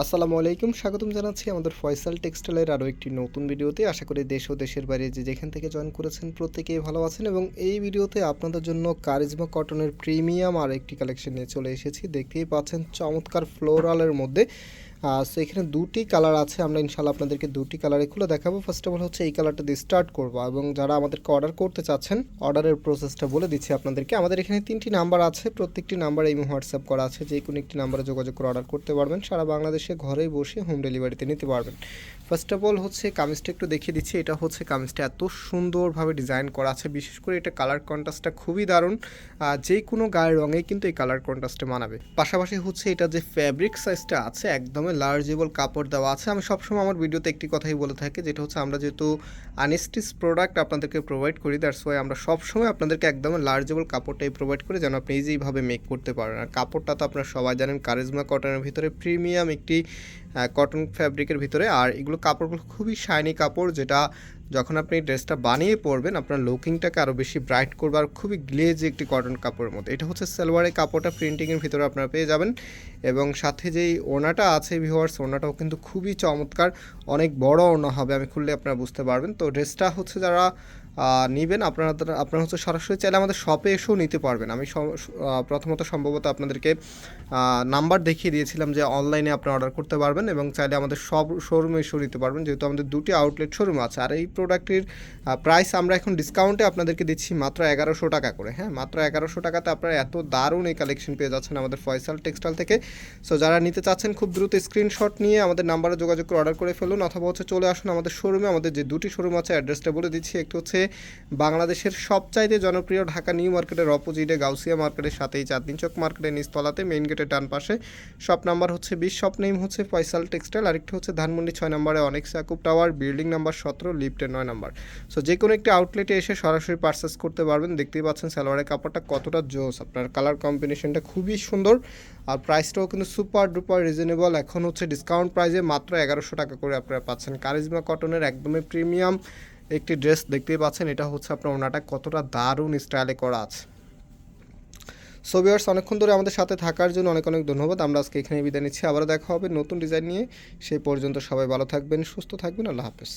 আসসালামু আলাইকুম, স্বাগতম জানাচ্ছি আমাদের ফয়সাল টেক্সটাইলের আরও একটি নতুন ভিডিওতে। আশা করি দেশ ও দেশের বাইরে যে যেখান থেকে জয়েন করেছেন প্রত্যেকেই ভালো আছেন এবং এই ভিডিওতে আপনাদের জন্য কারিজমা কটনের প্রিমিয়াম আর একটি কালেকশন নিয়ে চলে এসেছি। দেখতেই পাচ্ছেন চমৎকার ফ্লোরালের মধ্যে সো এখানে দুটি কালার আছে, আমরা ইনশাল্লাহ আপনাদেরকে দুটি কালারে খুলে দেখাবো। ফার্স্ট অফ অল হচ্ছে এই কালারটা দিয়ে স্টার্ট করব এবং যারা আমাদেরকে অর্ডার করতে চাচ্ছেন অর্ডারের প্রসেসটা বলে দিচ্ছি আপনাদেরকে। আমাদের এখানে তিনটি নাম্বার আছে, প্রত্যেকটি নাম্বার এই হোয়াটসঅ্যাপ করা আছে, যে কোনো একটি নাম্বারে যোগাযোগ করে অর্ডার করতে পারবেন। সারা বাংলাদেশে ঘরেই বসে হোম ডেলিভারিতে নিতে পারবেন। ফার্স্ট অফ অল হচ্ছে কামিজটা একটু দেখিয়ে দিচ্ছি, এটা হচ্ছে কামিজটা এত সুন্দরভাবে ডিজাইন করা আছে, বিশেষ করে এটা কালার কন্ট্রাস্টটা খুবই দারুণ। যে কোনো গায়ের রঙে কিন্তু এই কালার কন্ট্রাস্টে মানাবে। পাশাপাশি হচ্ছে এটা যে ফ্যাব্রিক সাইজটা আছে, একদমই লার্জেবল কাপড় দেওয়া আছে। আমি সবসময় আমার ভিডিওতে একটি কথাই বলে থাকি, যেটা হচ্ছে আমরা যেহেতু আনস্টিচ প্রোডাক্ট আপনাদেরকে প্রোভাইড করি দ্যাটস ওয়াই আমরা সবসময় আপনাদেরকে একদম লার্জেবল কাপড়টাই প্রোভাইড করি, যেন আপনি ইজিভাবে মেক করতে পারেন। আর কাপড়টা তো আপনারা সবাই জানেন কারিজমা কটনের ভিতরে প্রিমিয়াম একটি কটন ফ্যাব্রিকের ভিতরে। আর এগুলো কাপড়গুলো খুবই শাইনি কাপড়, যেটা যখন আপনি ড্রেসটা বানিয়ে পরবেন, আপনার লুকিংটাকে আরও বেশি ব্রাইট করবে আর খুবই গ্লেজ একটি কটন কাপড়ের মধ্যে। এটা হচ্ছে সালোয়ারের কাপড়টা প্রিন্টিংয়ের ভিতরে আপনারা পেয়ে যাবেন। এবং সাথে যেই ওনাটা আছে ভিউয়ার্স ওনাটাও কিন্তু খুবই চমৎকার। অনেক বড় ওনা হবে, আমি খুললে আপনারা বুঝতে পারবেন। তো ড্রেসটা হচ্ছে যারা নিবেন। আপনারা আপনারা হচ্ছে সরাসরি চাইলে আমাদের শপে এসেও নিতে পারবেন। আমি প্রথমত সম্ভবত আপনাদেরকে নাম্বার দেখিয়ে দিয়েছিলাম যে অনলাইনে আপনারা অর্ডার করতে পারবেন এবং চাইলে আমাদের সব শোরুমে এসেও নিতে পারবেন। যেহেতু আমাদের দুটি আউটলেট শোরুম আছে। আর এই প্রোডাক্টের প্রাইস আমরা এখন ডিসকাউন্টে আপনাদেরকে দিচ্ছি মাত্র এগারোশো টাকা করে। হ্যাঁ মাত্র এগারোশো টাকাতে আপনারা এত দারুণ এই কালেকশন পেয়ে যাচ্ছেন আমাদের ফয়সাল টেক্সটাইল থেকে। সো যারা নিতে চাচ্ছেন খুব দ্রুত স্ক্রিনশট নিয়ে আমাদের নাম্বারে যোগাযোগ করে অর্ডার করে ফেলুন। অথবা হচ্ছে চলে আসুন আমাদের শোরুমে আমাদের যে দুটি শোরুম আছে অ্যাড্রেসটা বলে দিচ্ছি। একটি হচ্ছে বাংলাদেশের সবচাইতে জনপ্রিয় ঢাকা নিউ মার্কেটের অপোজিটে গাউসিয়া মার্কেটের সাথেই চাঁদনি চক মার্কেটের নিচতলাতে মেইন গেটের ডান পাশে। শপ নাম্বার হচ্ছে বিশ, শপ নেম হচ্ছে ফয়সাল টেক্সটাইল, আরেকটি হচ্ছে ধানমন্ডি ছয় নম্বরে অনেক সাকুব টাওয়ার, বিল্ডিং নাম্বার সতেরো, লিফটের নয় নাম্বার। সো যে কোনো একটি আউটলেটে এসে সরাসরি পারচেস করতে পারবেন। দেখতেই পাচ্ছেন সালোয়ারের কাপড়টা কতটা জোস। আপনার কালার কম্বিনেশনটা খুবই সুন্দর। আর প্রাইসটাও কিন্তু সুপার ডুপার রিজনেবল এখন হচ্ছে ডিসকাউন্ট প্রাইসে মাত্র এগারোশো টাকা করে আপনারা পাচ্ছেন। কারিজমা কটনের একদমই প্রিমিয়াম একটি ড্রেস দেখতেই পাচ্ছেন, এটা হচ্ছে আপনার ওনাটা কতটা দারুণ স্টাইলে করা আছে। সো ভিউয়ার্স অনেকক্ষণ ধরে আমাদের সাথে থাকার জন্য অনেক অনেক ধন্যবাদ। আমরা আজকে এখানে বিদায় নিচ্ছি। আবারও দেখা হবে নতুন ডিজাইন নিয়ে। সেই পর্যন্ত সবাই ভালো থাকবেন, সুস্থ থাকবেন। আল্লাহ হাফেজ।